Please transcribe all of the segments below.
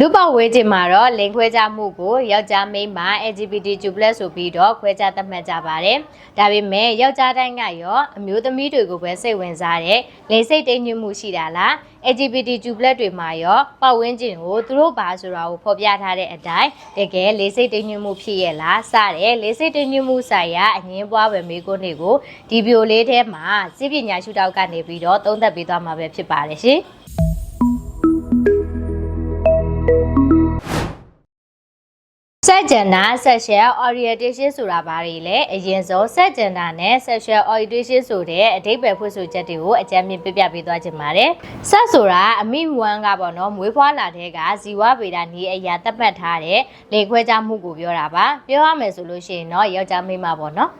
လူပောက်ဝေးခြင်းမှာတော့လိန်ခွဲခြားမှုကိုယောက်ျားမိန်းမ LGBTQ+ ဆိုပြီးတော့ခွဲခြားသတ်မှတ်ကြပါတယ်။ဒါပေမဲ့ယောက်ျားတိုင်းကရောအမျိုးသမီးတွေကိုပဲစိတ်ဝင်စားတဲ့လိန်စိတ်တိမ်ညွတ်မှုရှိတာလား LGBTQ+ တွေမှာရောပတ်ဝန်းကျင်ကိုသူတို့ဘာဆိုတာကိုဖော်ပြထားတဲ့အတိုင်းတကယ်လိန်စိတ်တိမ်ညွတ်မှုဖြစ်ရဲ့လားစတဲ့လိန်စိတ်တိမ်ညွတ်မှုဆိုင်ရာအငင်းပွားပဲမေးခွန်းတွေကိုဒီဗီဒီယိုလေးထဲမှာစိပညာရှုထောက်ကနေပြီးတော့သုံးသပ်ပေးသွားမှာပဲဖြစ်ပါတယ်ရှင်။ စက်ဂျန်နာ sexual orientation ဆိုတာဘာတွေလဲအရင်ဆုံးစက်ဂျန်နာနဲ့ sexual orientation ဆိုတဲ့အဓိပ္ပာယ်ဖွင့်ဆိုချက်တွေကိုအကြမ်းမြင်ပြပြပေးသွားခြင်းပါတယ်စက်ဆိုတာအမိမွမ်းကပေါ့နော်မွေးဖွားလာတဲ့ကဇီဝဗေဒနီးအရာသတ်မှတ်ထားတဲ့လေခွဲခြားမှုကိုပြောတာပါပြောရမယ်ဆိုလို့ရှိရင်တော့ယောက်ျားမိန်းမပေါ့နော်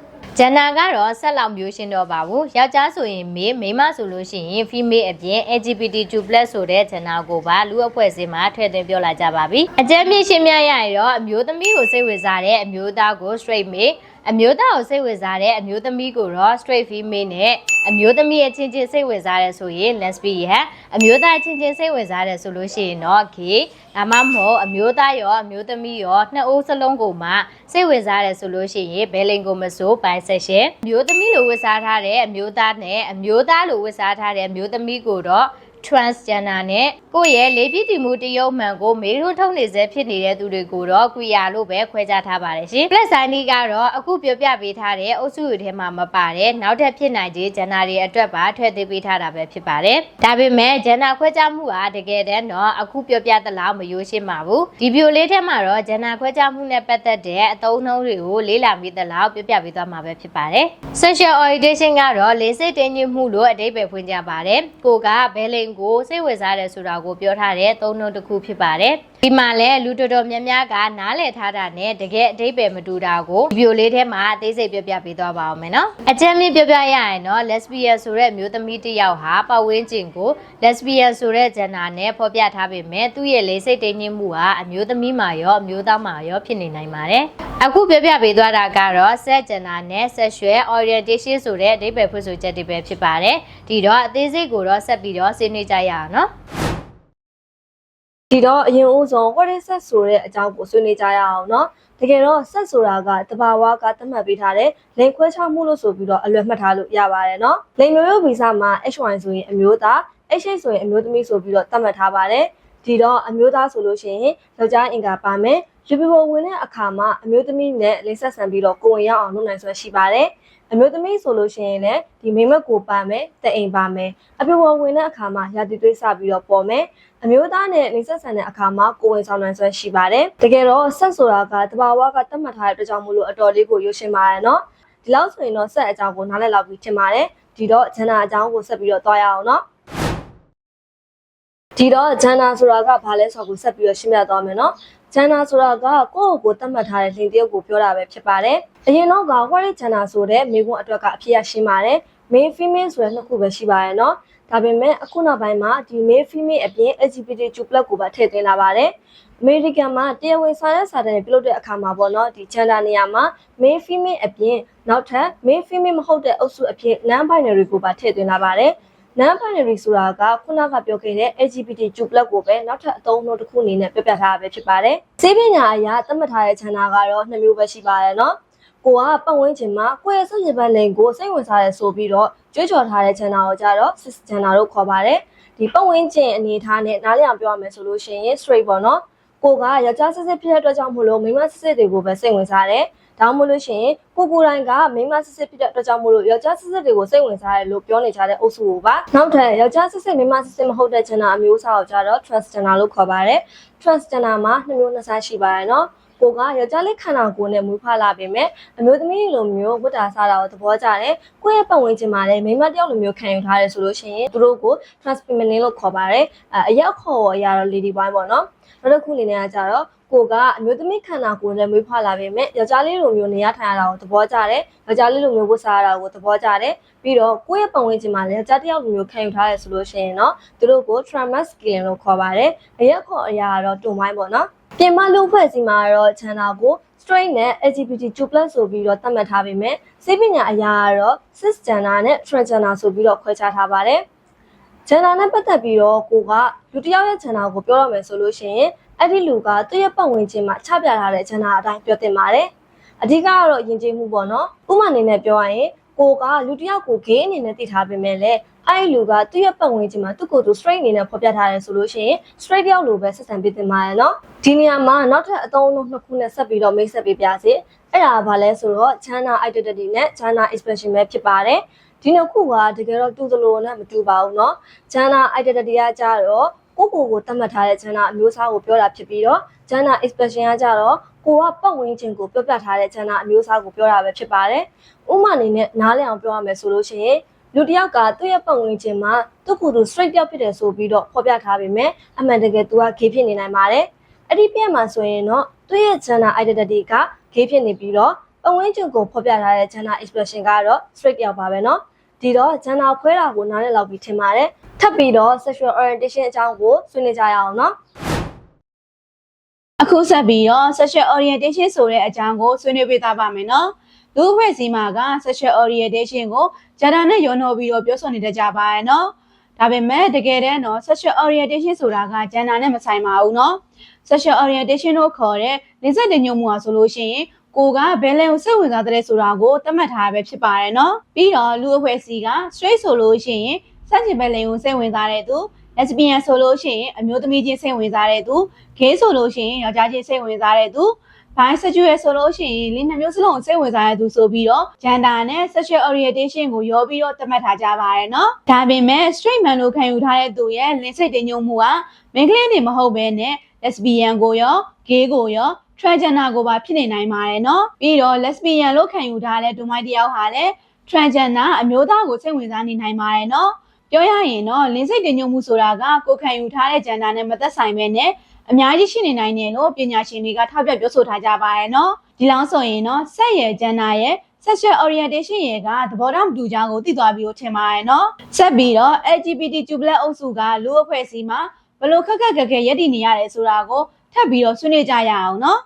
ဂျန်နာကတော့ဆက်လောက်မျိုးရှင်းတော့ပါဘူးယောက်ျားဆိုရင်မေးမိန်းမဆိုလို့ရှိရင် female အပြင် LGBTQ+ ဆိုတဲ့ဂျန်နာကိုပါလူအဖွဲ့အစည်းမှာထည့်သွင်းပြောလာကြပါပြီအကြမ်းမြင့်ရှင်းပြရရင်တော့အမျိုးသမီးကိုစိတ်ဝင်စားတဲ့အမျိုးသားကို straight မေး အမျိုးသားကိုစိတ်ဝင်စားတဲ့အမျိုးသမီးကိုတော့ straight female နဲ့အမျိုးသမီးရဲ့ချင်းချင်းစိတ်ဝင်စားတဲ့ဆိုရင် lesbian အမျိုးသားချင်းချင်းစိတ်ဝင်စားတဲ့ဆိုလို့ရှိရင်တော့ gay ဒါမှမဟုတ်အမျိုးသားရောအမျိုးသမီးရောနှစ်ဦးစလုံးကိုမှစိတ်ဝင်စားတယ်ဆိုလို့ရှိရင်ဘယ်လင်ကိုမဆို bisexual အမျိုးသမီးလိုဝတ်စားထားတဲ့အမျိုးသားနဲ့အမျိုးသားလိုဝတ်စားထားတဲ့အမျိုးသမီးကိုတော့ transgender နဲ့ကိုယ့်ရဲ့လေးပြည့်တည်မှုတရုပ်မှန်ကိုမေးထွန်းထုတ်နေစေဖြစ်နေတဲ့သူတွေကိုတော့ queer လို့ပဲခွဲခြားထားပါတယ်ရှင်။ plus sign ကတော့အခုပြောပြပေးထားတဲ့အုပ်စုတွေထဲမှာမပါတဲ့နောက်ထပ်ဖြစ်နိုင်တဲ့ gender တွေအတွက်ပါထည့်သွင်းပေးထားတာပဲဖြစ်ပါတယ်။ဒါပေမဲ့ gender ခွဲခြားမှုဟာတကယ်တမ်းတော့အခုပြောပြသလောက်မရိုးရှင်းပါဘူး။ဒီဗီဒီယိုလေးထဲမှာတော့ gender ခွဲခြားမှုနဲ့ပတ်သက်တဲ့အသုံးအနှုန်းတွေကိုလေ့လာမိသလောက်ပြောပြပေးသွားမှာပဲဖြစ်ပါတယ်။ sexual orientation ကတော့လေးစိတ်တင်းညှိမှုလို့အဓိပ္ပာယ်ဖွင့်ကြပါတယ်။ကိုကဘယ်လိန်ကိုစိတ်ဝင်စားတယ်ဆိုတာကိုပြောထားတဲ့သုံးနှုန်းတစ်ခုဖြစ်ပါတယ်။ဒီမှာလဲလူတော်တော်များများကနားလည်ထားတာနဲ့တကယ်အဓိပ္ပာယ်မတူတာကိုဗီဒီယိုလေးထဲမှာအသေးစိတ်ပြောပြပေးသွားပါအောင်မယ်နော်။အကြမ်းမြင့်ပြောပြရရင်တော့ lesbian ဆိုတဲ့မျိုးသမီးတစ်ယောက်ဟာပတ်ဝန်းကျင်ကို lesbian ဆိုတဲ့ gender နဲ့ဖော်ပြထားပေမဲ့သူ့ရဲ့လေးစိတ်တိမ်ညှိမှုဟာအမျိုးသမီးမှာရောအမျိုးသားမှာရောဖြစ်နေနိုင်ပါတယ်။အခုပြောပြပေးသွားတာကတော့ sex gender နဲ့ sexual orientation ဆိုတဲ့အဓိပ္ပာယ်ဖွင့်ဆိုချက်တွေပဲဖြစ်ပါတယ်။ဒီတော့အသေးစိတ်ကိုတော့ဆက်ပြီးတော့ဆွေးနွေးကြရအောင်နော်။ ဒီတော့အရင်ဦးဆုံး what is sex ဆိုတဲ့အကြောင်းကိုဆွေးနွေးကြရအောင်เนาะတကယ်တော့ sex ဆိုတာကတဘာဝကသတ်မှတ်ပေးထားတဲ့လိင်ခွဲခြားမှုလို့ဆိုပြီးတော့အလွယ်မှတ်ထားလို့ရပါတယ်เนาะလိင်မျိုးရိုးဗီဇမှာ HY ဆိုရင်အမျိုးသား HH ဆိုရင်အမျိုးသမီးဆိုပြီးတော့သတ်မှတ်ထားပါတယ်ဒီတော့အမျိုးသားဆိုလို့ရှိရင်ယောက်ျားအင်္ဂါပါမယ် လူပြပေါ်ဝင်တဲ့အခါမှာအမျိုးသမီးနဲ့လိင်ဆက်ဆံပြီးတော့ကိုယ်ဝင်ရောက်အောင်လုပ်နိုင်စွမ်းရှိပါတယ်အမျိုးသမီးဆိုလို့ရှိရင်လည်းဒီမိမက်ကိုပါမယ်တအိမ်ပါမယ်အပြပေါ်ဝင်တဲ့အခါမှာရာသီသွေးစပြီးတော့ပေါ်မယ်အမျိုးသားနဲ့လိင်ဆက်ဆံတဲ့အခါမှာကိုယ်ဝင်ဆောင်နိုင်စွမ်းရှိပါတယ်တကယ်တော့ဆက်ဆိုတာကတဘာဝကသတ်မှတ်ထားတဲ့အတွက်ကြောင့်မို့လို့အတော်လေးကိုရွှေရှင်းပါတယ်နော်ဒီလောက်ဆိုရင်တော့ဆက်အကြောင်းကိုနားလည်လောက်ပြီးထင်ပါတယ်ဒီတော့ဂျန်နာအကြောင်းကိုဆက်ပြီးတော့သွားရအောင်နော်ဒီတော့ဂျန်နာဆိုတာကဘာလဲဆိုတော့ကိုဆက်ပြီးတော့ရှင်းပြသွားမယ်နော် ဂျန်နာဆိုတာကကိုယ့်ကိုယ်ကိုသတ်မှတ်ထားတဲ့လင်တယောက်ကိုပြောတာပဲဖြစ်ပါတယ်အရင်တော့ကဝရဂျန်နာဆိုတဲ့မိကွန်းအတွက်ကအဖြစ်ရရှင်းပါတယ် main female ဆိုတဲ့နှစ်ခုပဲရှိပါရဲ့နော်ဒါပေမဲ့အခုနောက်ပိုင်းမှာဒီ male female အပြင် LGBTQ+ ကိုပါထည့်သွင်းလာပါတယ်အမေရိကန်မှာတရားဝင်စာရွက်စာတမ်းတွေပြုလုပ်တဲ့အခါမှာပေါ့နော်ဒီ gender နေရာမှာ male female အပြင်နောက်ထပ် male female မဟုတ်တဲ့အုပ်စုအဖြစ် non binary ကိုပါထည့်သွင်းလာပါတယ် non binary ဆိုတာကခုနကပြောခဲ့တဲ့ LGBTQ+ ကိုပဲနောက်ထပ်အသုံးအနှုန်းတစ်ခုအနေနဲ့ပြပြထားတာပဲဖြစ်ပါတယ်။စေပညာအရာသတ်မှတ်ထားတဲ့ gender ကတော့နှစ်မျိုးပဲရှိပါတယ်နော်။ကိုကပတ်ဝန်းကျင်မှာကိုယ့်ရဲ့စိတ်ရပတ်လိန်ကိုစိတ်ဝင်စားရဲဆိုပြီးတော့ကြွေးကြော်ထားတဲ့ gender ကိုကြတော့ cis gender လို့ခေါ်ပါတယ်။ဒီပတ်ဝန်းကျင်အနေထားနဲ့နားလည်အောင်ပြောရမယ်ဆိုလို့ရှိရင် straight ပေါ့နော်။ ကိုကယောက်ျားစစ်စစ်ဖြစ်တဲ့အတွက်ကြောင့်မို့လို့မိန်းမစစ်စစ်တွေကိုပဲစိတ်ဝင်စားတယ်။ဒါမှမဟုတ်လို့ရှိရင်ကိုကိုယ်တိုင်ကမိန်းမစစ်စစ်ဖြစ်တဲ့အတွက်ကြောင့်မို့လို့ယောက်ျားစစ်စစ်တွေကိုစိတ်ဝင်စားတယ်လို့ပြောနေကြတဲ့အုပ်စုကိုပါနောက်ထပ်ယောက်ျားစစ်စစ်မိန်းမစစ်စစ်မဟုတ်တဲ့ gender အမျိုးအစားကိုကြတော့ transgender လို့ခေါ်ပါတယ် transgender မှာနှစ်မျိုးနှစ်စားရှိပါတယ်နော် ကိုကယောက်ျားလေးခန္ဓာကိုယ်နဲ့မွေးဖွားလာပေမဲ့အမျိုးသမီးလိုမျိုးဝတ်တာစားတာကိုသဘောကျတယ်။ကိုယ့်ရဲ့ပတ်ဝန်းကျင်မှာလည်းမိန်းမတစ်ယောက်လိုမျိုးခံယူထားတယ်ဆိုလို့ရှိရင်သူတို့ကို transfeminine လို့ခေါ်ပါတယ်။အဲအရက်ခေါ်ရတော့ lady boy ပေါ့နော်။နောက်တစ်ခုအနေနဲ့ကကြတော့ ကိုကအမျိုးသမီးခန္ဓာကိုယ်နဲ့မွေးဖွားလာပေမဲ့ယောက်ျားလေးလိုမျိုးနေရထိုင်ရတာကိုသဘောကျတယ်။ယောက်ျားလေးလိုမျိုးဝတ်စားရတာကိုသဘောကျတယ်။ပြီးတော့ကိုယ့်ရဲ့ပတ်ဝန်းကျင်မှာလည်းယောက်ျားတစ်ယောက်လိုမျိုးခံယူထားရဆိုလို့ရှိရင်တော့သူတို့ကို transmasculine လို့ခေါ်ပါတယ်။အရက်ခေါ်အရာကတော့တုံပိုင်းပေါ့နော်။ပြင်မလူဖွဲ့စီမှာတော့ခြံတာကို straight နဲ့ LGBTQ+ ဆိုပြီးတော့သတ်မှတ်ထားပေမဲ့စိတ်ပညာအရာကတော့ cisgender နဲ့ transgender ဆိုပြီးတော့ခွဲခြားထားပါတယ်။ gender နဲ့ပတ်သက်ပြီးတော့ကိုကလူတစ်ယောက်ရဲ့ gender ကိုပြောရမယ်ဆိုလို့ရှိရင် အဲ့ဒီလူကသူ့ရဲ့ပတ်ဝန်းကျင်မှာချပြထားတဲ့ဂျန်နာအတိုင်းပြောတင်ပါတယ်အဓိကကတော့ယဉ်ကျေးမှုပေါ့နော်ဥပမာအနေနဲ့ပြောရရင်ကိုကလူတစ်ယောက်ကို gay အနေနဲ့သိထားပေမဲ့လည်းအဲ့ဒီလူကသူ့ရဲ့ပတ်ဝန်းကျင်မှာသူ့ကိုယ်သူ straight အနေနဲ့ဖော်ပြထားတယ်ဆိုလို့ရှိရင် straight တယောက်လိုပဲဆက်ဆံပေးတင်ပါတယ်နော်ဒီနေရာမှာနောက်ထပ်အသုံးအနှုန်းနှစ်ခုနဲ့ဆက်ပြီးတော့မိတ်ဆက်ပေးပြစေအဲ့ဒါကဘာလဲဆိုတော့ gender identity နဲ့ gender expression ပဲဖြစ်ပါတယ်ဒီနှစ်ခုကတကယ်တော့တူသလိုနဲ့မတူပါဘူးเนาะ gender identity ကကြတော့ ကိုယ့်ကိုယ်ကိုသတ်မှတ်ထားတဲ့ gender အမျိုးအစားကိုပြောတာဖြစ်ပြီးတော့ gender expression ကကြတော့ကိုကပတ်ဝန်းကျင်ကိုပြောပြထားတဲ့ gender အမျိုးအစားကိုပြောတာပဲဖြစ်ပါတယ်ဥပမာအနေနဲ့နားလည်အောင်ပြောရမယ်ဆိုလို့ရှိရင်လူတစ်ယောက်ကသူ့ရဲ့ပတ်ဝန်းကျင်မှာသူ့ကိုယ်သူ straight ပြောက်ဖြစ်တယ်ဆိုပြီးတော့ဖော်ပြထားပေမဲ့အမှန်တကယ်သူက gay ဖြစ်နေနိုင်ပါတယ်အဲ့ဒီပြည့်မှာဆိုရင်တော့သူ့ရဲ့ gender identity က gay ဖြစ်နေပြီးတော့ပတ်ဝန်းကျင်ကိုဖော်ပြထားတဲ့ gender expression ကတော့ straight ပြောက်ပါပဲเนาะ ဒီတော့ဂျန်နာဖွဲတာကိုနားလည်လောက်ပြီးထင်ပါတယ်ထပ်ပြီးတော့ sexual orientation အကြောင်းကိုဆွေးနွေးကြရအောင်နော်အခုဆက်ပြီးတော့ sexual orientation ဆိုတဲ့အကြောင်းကိုဆွေးနွေးပေးသွားပါမယ်နော်။လူ့အဖွဲ့အစည်းမှာက sexual orientation ကို gender နဲ့ရောနှောပြီးတော့ပြောဆိုနေတတ်ကြပါရဲ့နော်။ဒါပေမဲ့တကယ်တမ်းတော့ sexual orientation ဆိုတာက gender နဲ့မဆိုင်ပါဘူးနော်။ sexual orientation လို့ခေါ်တဲ့လင်ဆက်တင်ညွှန်မှုဟာဆိုလို့ရှိရင် ကိုကဘယ်လန်ကိုစိတ်ဝင်စားတဲ့ဆိုတာကိုသတ်မှတ်ထားပဲဖြစ်ပါတယ်နော်။ပြီးတော့လူ့အဖွဲ့အစည်းက straight ဆိုလို့ရှိရင်စန့်ကျင်ဘက်လန်ကိုစိတ်ဝင်စားတဲ့သူ lesbian ဆိုလို့ရှိရင်အမျိုးသမီးချင်းစိတ်ဝင်စားတဲ့သူ gay ဆိုလို့ရှိရင်ယောက်ျားချင်းစိတ်ဝင်စားတဲ့သူ bisexual ဆိုလို့ရှိရင်လင်းနှမျိုးစလုံးကိုစိတ်ဝင်စားတဲ့သူဆိုပြီးတော့ gender နဲ့ sexual orientation ကိုရောပြီးတော့သတ်မှတ်ထားကြပါရဲ့နော်။ဒါပေမဲ့ straight man လို့ခံယူထားတဲ့သူရဲ့လင်းစိတ်တင်ညုံမှုကမိန်းကလေးတွေမဟုတ်ဘဲနဲ့ lesbian ကိုရော gay ကိုရော transgender ကိုပါဖြစ်နေနိုင်ပါတယ်နော်။ပြီးတော့ lesbian လို့ခံယူထားတဲ့ဒုမိုင်းတစ်ယောက်ဟာလည်း transgender အမျိုးသားကိုစိတ်ဝင်စားနေနိုင်ပါတယ်နော်။ပြောရရင်တော့လင်းစိတ်တင်ညုံမှုဆိုတာကကိုယ်ခံယူထားတဲ့ gender နဲ့မသက်ဆိုင်ပဲနဲ့အများကြီးရှိနေနိုင်တယ်လို့ပညာရှင်တွေကထောက်ပြပြောဆိုထားကြပါရဲ့နော်ဒီလောက်ဆိုရင်တော့ဆက်ရယ် gender ရယ် sexual orientation ရယ်ကသဘောထားမတူကြကိုသိသွားပြီးတော့ထင်ပါရဲ့နော်ဆက်ပြီးတော့ LGBTQ+ အုပ်စုကလူ့အဖွဲ့အစည်းမှာဘယ်လိုခက်ခက်ခက်ခဲရည်တည်နေရတယ်ဆိုတာကို ထပ်ပြီးတော့ဆွေးနွေးကြရအောင်နော်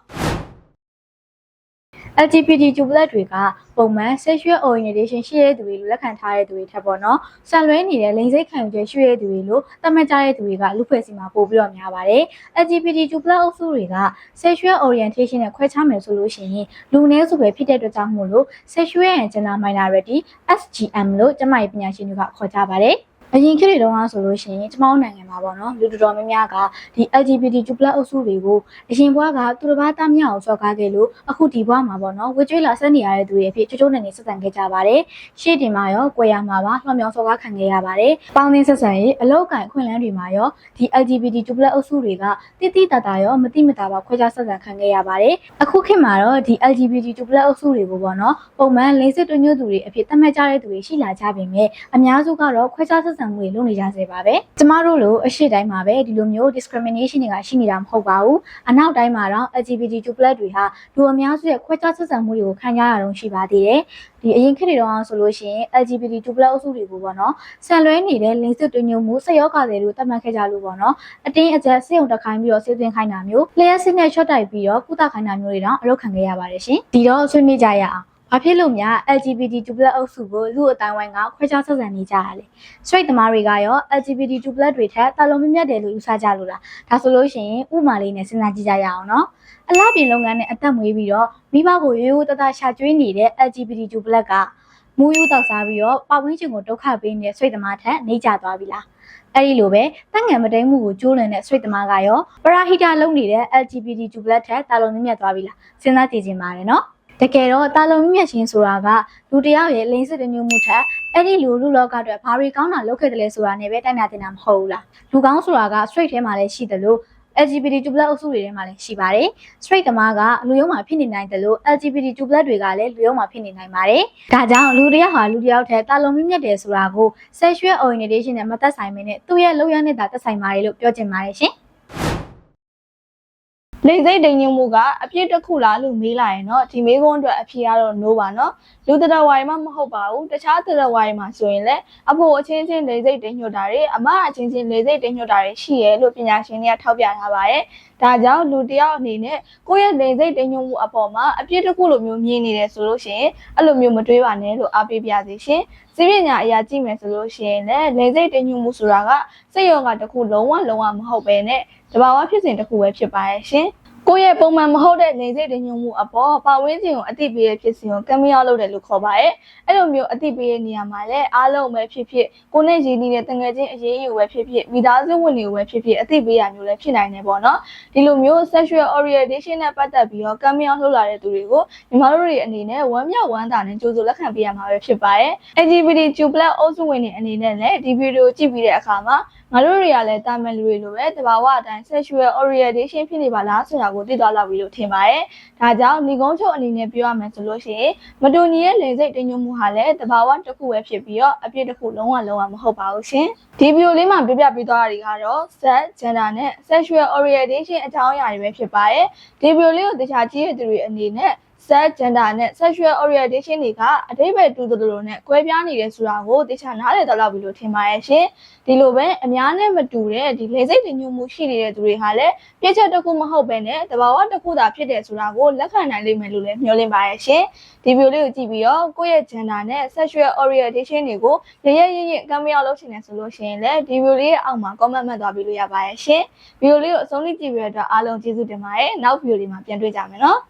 LGBTQ+ တွေကပုံမှန် sexual orientation ရှိတဲ့သူတွေလို့လက်ခံထားတဲ့သူတွေထက်ပေါ့နော်။ဆံလွဲနေတဲ့လိင်စိတ်ခံယူချက်ရှိတဲ့သူတွေလို့သတ်မှတ်ကြတဲ့သူတွေကလူဖွဲ့စီမှာပို့ပြီးတော့များပါတယ်။ LGBTQ+ အုပ်စုတွေက sexual orientation နဲ့ခွဲခြားမယ်ဆိုလို့ရှိရင်လူနည်းစုပဲဖြစ်တဲ့အတွက်ကြောင့်မို့လို့ sexual and gender minority SGM လို့ကျမရေးပညာရှင်တွေကခေါ်ကြပါတယ်။ အရင်ခေတ်တွေတုန်းကဆိုလို့ရှိရင်ကျမတို့နိုင်ငံမှာပေါ့နော်လူတော်တော်များများကဒီ LGBTQ+ အုပ်စုတွေကိုအရင်ဘဝကသူတစ်ပါးသားမြောက်အောင်စော်ကားခဲ့လို့အခုဒီဘဝမှာပေါ့နော်ဝေကျွေးလာဆက်နေရတဲ့သူတွေအဖြစ်ချိုးချိုးနဲ့နေဆက်ဆံခဲ့ကြပါတယ်ရှေ့တင်မှာရောကိုယ်ရမှာပါလွှမ်းမြောက်စော်ကားခံခဲ့ရပါတယ်ပေါင်းသင်းဆက်ဆံရေးအလောက်ကန်ခွင့်လန်းတွေမှာရောဒီ LGBTQ+ အုပ်စုတွေကတိတိတတာရောမတိမတာပါခွဲခြားဆက်ဆံခံခဲ့ရပါတယ်အခုခေတ်မှာတော့ဒီ LGBTQ+ အုပ်စုတွေကိုပေါ့နော်ပုံမှန်လိင်စစ်တွညွတ်သူတွေအဖြစ်သတ်မှတ်ကြတဲ့သူတွေရှိလာကြပေမဲ့အများစုကတော့ခွဲခြားဆက်ဆံမှုတွေလုပ်နေကြစေပါပဲကျမတို့လိုအရှိတိုင်းမှာပဲဒီလိုမျိုး discrimination တွေကရှိနေတာမဟုတ်ပါဘူးအနောက်တိုင်းမှာတော့ LGBTQ+ တွေဟာလူအများစုရဲ့ခွဲခြားဆက်ဆံမှုတွေကိုခံကြရတော့ရှိပါသေးတယ်ဒီအရင်ခေတ်တွေတော့ဆိုလို့ရှိရင် LGBTQ+ အုပ်စုတွေကိုပေါ့နော်ဆန်လွဲနေတဲ့လင်းစစ်တွညွတ်မှုဆက်ရောဂါတွေလို့သတ်မှတ်ခဲ့ကြလို့ပေါ့နော်အတင်းအကျပ်စိတ်ုံတက်ခိုင်းပြီးတော့စေသွင်းခိုင်းတာမျိုးလျှက်စစ်နဲ့ချော့တိုက်ပြီးတော့ကုသခိုင်းတာမျိုးတွေတော့အလုပ်ခံခဲ့ရပါတယ်ရှင်ဒီတော့ဆွေးနွေးကြရအောင် ဘာဖြစ်လို့များ LGBTQ+ အုပ်စုကိုလူအတိုင်းဝိုင်းကခွဲခြားဆက်ဆံနေကြရလဲ straight သမားတွေကရော LGBTQ+ တွေထက်တာလုံးမြင့်မြတ်တယ်လို့ယူဆကြလို့လားဒါဆိုလို့ရှိရင်ဥပမာလေးနဲ့စဉ်းစားကြည့်ကြရအောင်နော်အလားပြင်လုပ်ငန်းနဲ့အသက်မွေးပြီးတော့မိဘကိုရိုးရိုးသားသားရှာကျွေးနေတဲ့ LGBTQ+ ကမူးယူတောက်စားပြီးတော့ပတ်ဝန်းကျင်ကိုဒုက္ခပေးနေတဲ့ straight သမားထက်နှိမ့်ကျသွားပြီလားအဲ့ဒီလိုပဲတန့်ငံမတိန်မှုကိုကျိုးလွန်တဲ့ straight သမားကရောပရာဟိတာလုပ်နေတဲ့ LGBTQ+ ထက်တာလုံးမြင့်မြတ်သွားပြီလားစဉ်းစားကြည့်ချင်ပါတယ်နော် တကယ်တော့တာလုံမြင့်မြတ်ရှင်ဆိုတာကလူတစ်ယောက်ရဲ့လိင်စစ်တညွတ်မှုထက်အဲ့ဒီလူလူလောကအတွက်ဘာတွေကောင်းတာလုပ်ခဲ့တယ်လဲဆိုတာနဲ့ပဲတိုက်နာတင်တာမဟုတ်ဘူးလားလူကောင်းဆိုတာက straight ထဲမှာလည်းရှိတယ်လို့ LGBTQ+ အုပ်စုတွေထဲမှာလည်းရှိပါတယ် straight သမားကလူရုံးမှာဖြစ်နေနိုင်တယ်လို့ LGBTQ+ တွေကလည်းလူရုံးမှာဖြစ်နေနိုင်ပါတယ်ဒါကြောင့်လူတစ်ယောက်ဟာလူတစ်ယောက်ထက်တာလုံမြင့်မြတ်တယ်ဆိုတာကို sexual orientation နဲ့မသက်ဆိုင်မင်းနဲ့သူ့ရဲ့လုပ်ရတဲ့တာသက်ဆိုင်ပါတယ်လို့ပြောချင်ပါတယ်ရှင် လိမ့်စိတ်တင်ညွှန်မှုကအပြစ်တစ်ခုလားလို့မေးလိုက်ရင်တော့ဒီမေးခွန်းအတွက်အဖြေကတော့ no ပါနော်လူတရဝိုင်မှမဟုတ်ပါဘူးတခြားတရဝိုင်မှာဆိုရင်လည်းအဖို့အချင်းချင်းလိမ့်စိတ်တင်ညွှန်တာတွေအမအချင်းချင်းလိမ့်စိတ်တင်ညွှန်တာတွေရှိရဲလို့ပညာရှင်တွေကထောက်ပြထားပါတယ်ဒါကြောင့်လူတစ်ယောက်အနေနဲ့ကိုယ့်ရဲ့လိမ့်စိတ်တင်ညွှန်မှုအပေါ်မှာအပြစ်တစ်ခုလိုမျိုးမြင်နေတယ်ဆိုလို့ရှိရင်အဲ့လိုမျိုးမတွေးပါနဲ့လို့အားပေးပါစေရှင်စီးပညာအရာကြည့်မယ်ဆိုလို့ရှိရင်လည်းလိန်စိတ်တင်ညှိမှုဆိုတာကစိတ်ရောဂါတစ်ခုလုံးဝလုံးဝမဟုတ်ပဲနဲ့တဘာဝဖြစ်စဉ်တစ်ခုပဲဖြစ်ပါရဲ့ရှင် ကိုယ့်ရဲ့ပုံမှန်မဟုတ်တဲ့လိန်စိတ်တင်ညှိမှုအပေါ်ပါဝင်းခြင်းကိုအတိပေးရဖြစ်စဉ်ကိုကမ်းမရောက်လုပ်တယ်လို့ခေါ်ပါရဲ့အဲ့လိုမျိုးအတိပေးတဲ့နေရာမှာလည်းအားလုံးပဲဖြစ်ဖြစ်ကိုနဲ့ရည်နေတဲ့တငယ်ချင်းအရေးအယူပဲဖြစ်ဖြစ်မိသားစုဝင်တွေပဲဖြစ်ဖြစ်အတိပေးရမျိုးလည်းဖြစ်နိုင်တယ်ပေါ့နော်ဒီလိုမျိုး sexual orientation နဲ့ပတ်သက်ပြီးတော့ကမ်းမရောက်လှုပ်လာတဲ့သူတွေကိုညီမတို့တွေအနေနဲ့ဝမ်းမြောက်ဝမ်းသာနဲ့ကြိုးစိုးလက်ခံပေးရမှာပဲဖြစ်ပါရဲ့ LGBT+ အုပ်စုဝင်တွေအနေနဲ့လည်းဒီဗီဒီယိုကြည့်ပြီးတဲ့အခါမှာ ငါတို့တွေကလည်းတာမန်လူတွေလိုပဲတဘာဝအတိုင်း sexual orientation ဖြစ်နေပါလားဆိုတာကိုသိသွားလောက်ပြီလို့ထင်ပါတယ်။ဒါကြောင့်ညီကုန်းချုပ်အနေနဲ့ပြောရမယ်ဆိုလို့ရှိရင်မတူညီရဲ့လင်စိတ်တင်ညွှန်မှုဟာလည်းတဘာဝတစ်ခုပဲဖြစ်ပြီးတော့အပြစ်တစ်ခုလုံးဝလုံးဝမဟုတ်ပါဘူးရှင်။ဒီဗီဒီယိုလေးမှာပြပြပေးသွားတာတွေကတော့ sex, gender နဲ့ sexual orientation အကြောင်းအရာတွေပဲဖြစ်ပါတယ်။ဒီဗီဒီယိုလေးကိုတခြားကြည့်ရတဲ့သူတွေအနေနဲ့ sex gender နဲ့ sexual orientation တွေကအတိပ္ပယ်တူတူတူနဲ့ကွဲပြားနေတယ်ဆိုတာကိုတခြားနားလည်တော့လောက်ပြီလို့ထင်ပါရဲ့ရှင်ဒီလိုပဲအများနဲ့မတူတဲ့ဒီလေစိတ်တင်ညှို့မှုရှိနေတဲ့သူတွေဟာလည်းပြည့်ချက်တစ်ခုမဟုတ်ပဲနဲ့တဘာဝတစ်ခုသာဖြစ်တယ်ဆိုတာကိုလက်ခံနိုင်လိမ့်မယ်လို့လည်းမျှော်လင့်ပါရဲ့ရှင်ဒီဗီဒီယိုလေးကိုကြည့်ပြီးတော့ကိုယ့်ရဲ့ gender နဲ့ sexual orientation တွေကိုရရရရကမ်းမရောက်လုပ်ချင်တယ်ဆိုလို့ရှိရင်လည်းဒီဗီဒီယိုလေးရဲ့အောက်မှာ comment မှတ်သွားပြီးလို့ရပါရဲ့ရှင်ဗီဒီယိုလေးကိုအဆုံးထိကြည့်ပြီးတော့အားလုံးကျေးဇူးတင်ပါတယ်နောက်ဗီဒီယိုလေးမှာပြန်တွေ့ကြမယ်နော်